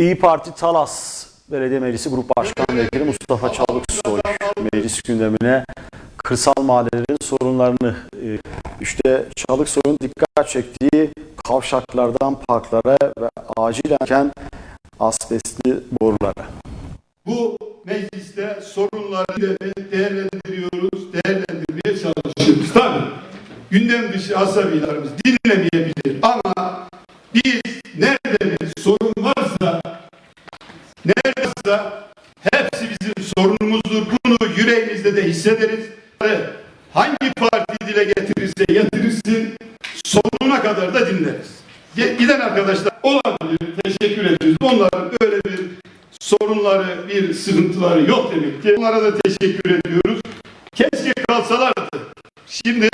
İyi Parti Talas Belediye Meclisi Grup Başkan Vekili Mustafa Çalıksoy meclis gündemine kırsal mahallelerin sorunlarını e, işte Çalıksoy'un dikkat çektiği kavşaklardan parklara ve acilen asbestli borulara. Bu mecliste sorunları de- değerlendiriyoruz, değerlendirmeye çalışıyoruz. Tabii gündem dışı asabilerimiz dinlemeyebilir ama hepsi bizim sorunumuzdur. Bunu yüreğimizde de hissederiz. Hangi parti dile getirirse getirirsin sonuna kadar da dinleriz. Giden arkadaşlar olabilir, teşekkür ediyoruz. Onların böyle bir sorunları, bir sıkıntıları yok demek ki. Onlara da teşekkür ediyoruz. Keşke kalsalardı. Şimdi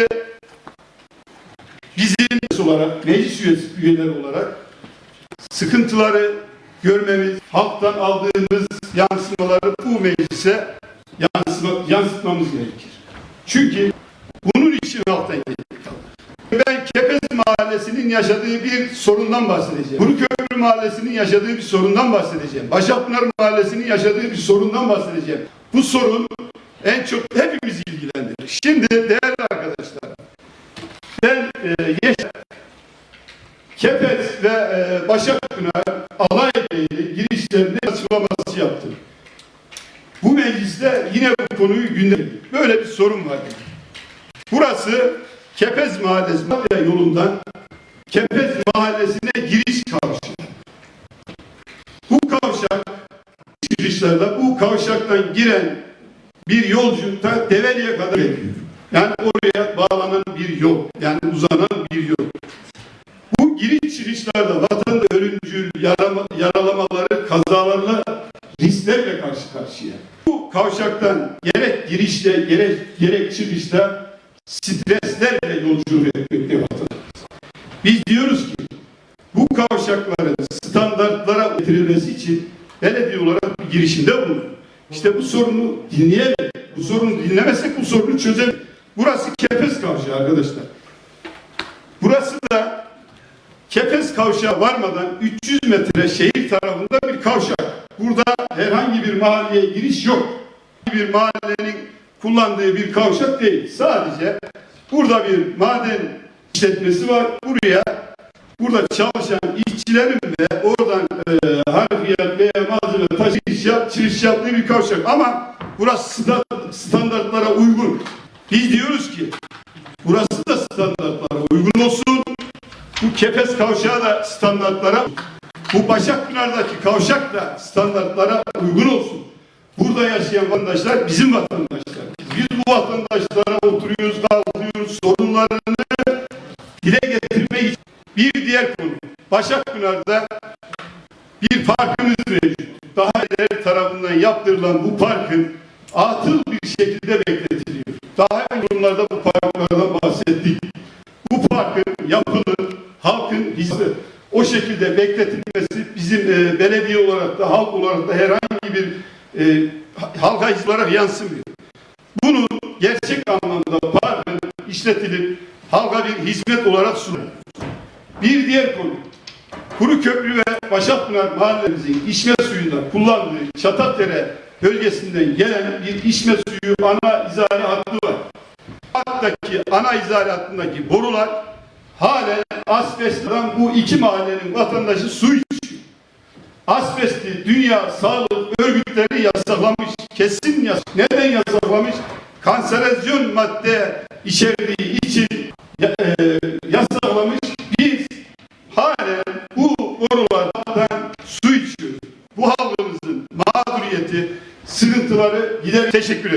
bizim olarak, meclis üyeleri olarak sıkıntıları görmemiz, halktan aldığımız yansımaları bu meclise yansıma, yansıtmamız gerekir. Çünkü bunun için halktan geldik. Ben Kepez Mahallesi'nin yaşadığı bir sorundan bahsedeceğim. Kuruköprü Mahallesi'nin yaşadığı bir sorundan bahsedeceğim. Başakpınar Mahallesi'nin yaşadığı bir sorundan bahsedeceğim. Bu sorun en çok hepimizi ilgilendirir. Şimdi değerli arkadaşlar, ben e, Yeş Kepez ve e, Başakpınar ilgili girişlerinde açıklaması yaptım. Bu mecliste yine bu konuyu gündeme Böyle bir sorun var. Burası Kepez Mahallesi Madya yolundan Kepez Mahallesi'ne giriş kavşağı. Bu kavşak çıkışlarda bu kavşaktan giren bir yolcu ta Develi'ye kadar gidiyor. Yani oraya bağlanan bir yol. Yani uzanan bir yol. Bu giriş çıkışlarda vatandaş ölümcül yarama, yaralamaları, kazalarla risklerle karşı karşıya. Bu kavşaktan gerek girişte gerek, gerek çıkışta streslerle yolculuk etmekte vatandaş. Biz diyoruz ki bu kavşakların standartlara getirilmesi için belediye olarak bir girişimde bulunur. İşte bu sorunu dinleyelim. Bu sorunu dinlemezsek bu sorunu çözemeyiz. Burası Kepez Kavşağı arkadaşlar. Burası da Kepez Kavşağı varmadan 300 metre şehir tarafında bir kavşak. Burada herhangi bir mahalleye giriş yok. Bir mahallenin kullandığı bir kavşak değil. Sadece burada bir maden işletmesi var. Buraya burada çalışan işçilerin ve oradan e, harfiyat veya malzeme taşıyış yap, çıkış yaptığı bir kavşak. Ama burası sta- standartlara uygun. Biz diyoruz ki burası da standartlara uygun olsun. Bu Kepez kavşağı da standartlara, bu Başakpınar'daki kavşak da standartlara uygun olsun. Burada yaşayan vatandaşlar bizim vatandaşlar. Biz bu vatandaşlara oturuyoruz, kalkıyoruz, sorunlarını dile getirmek için. Bir diğer konu, Başakpınar'da bir parkımız mevcut. Daha ileri tarafından yaptırılan bu parkın atıl bir şekilde bekletiliyor. Daha önce durumlarda bu parklardan bahsettik. Bu parkın yapılır, halkın hizmet o şekilde bekletilmesi olarak da halk olarak da herhangi bir e, ha- halka hizmet olarak yansımıyor. Bunun gerçek anlamda parkın işletilip halka bir hizmet olarak sunulur. Bir diğer konu, Kuru Köprü ve Başakpınar mahallemizin içme suyunda kullandığı Çatatdere bölgesinden gelen bir içme suyu ana izale hattı var. Hattaki ana izale hattındaki borular halen asbestden bu iki mahallenin vatandaşı su içiyor. Asbesti Dünya Sağlık Örgütleri yasaklamış. Kesin yas Neden yasaklamış? Kanserozyon madde içerdiği için e, yasaklamış. Biz halen bu borulardan su içiyoruz. Bu halkımızın mağduriyeti, sıkıntıları gider. Teşekkür ederim.